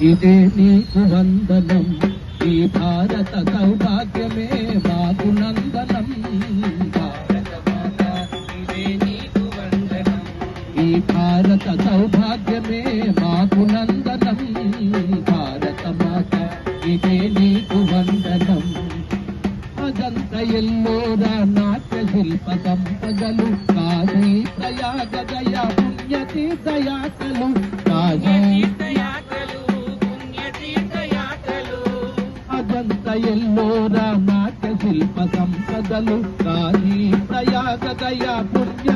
ఇదే నీకు వందనం. ఈ భారత సౌభాగ్యమే మాకు నందనం. ఈ భారత సౌభాగ్యమే మాకు నందనం. భారత మాత ఇదే నీకు వందనం. అదంత ఎల్లోర నాట్య శిల్ప సంపదలు. కాశీ ప్రయాగ దయ పుణ్య తీర్థయాత్రలు కాశీ అదంత నాట్య శిల్ప సంపదలు కానీ ప్రయాగ దయ పుణ్య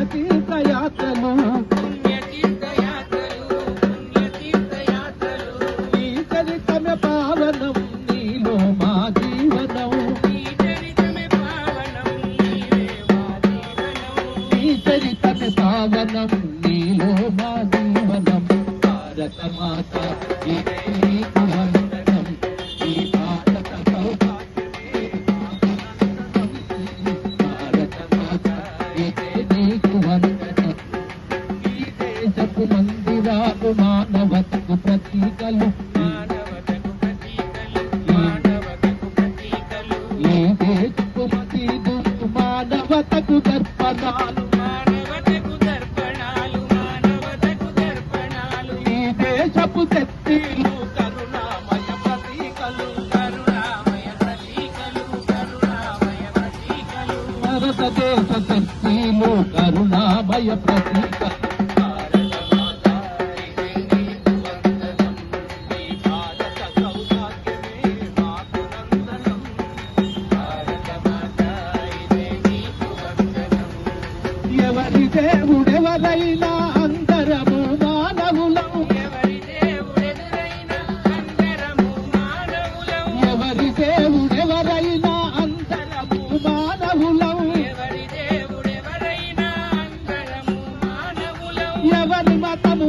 చరితమే పావనం నీలో మా జీవనం. భారత మాత మానవతకు ప్రతీకలు ఈ దేశపు మసీదు మానవతకు దర్పణాలు. ఈ దేశపు శక్తిలు కరుణామయ ప్రతీకలు భారతదేశ శక్తిలు కరుణామయ ప్రతీకలు దేవుడెవరైనా అందరము మానవులం. ఎవరి దేవుడెవరైనా అందరము మానవులం. ఎవరి మతము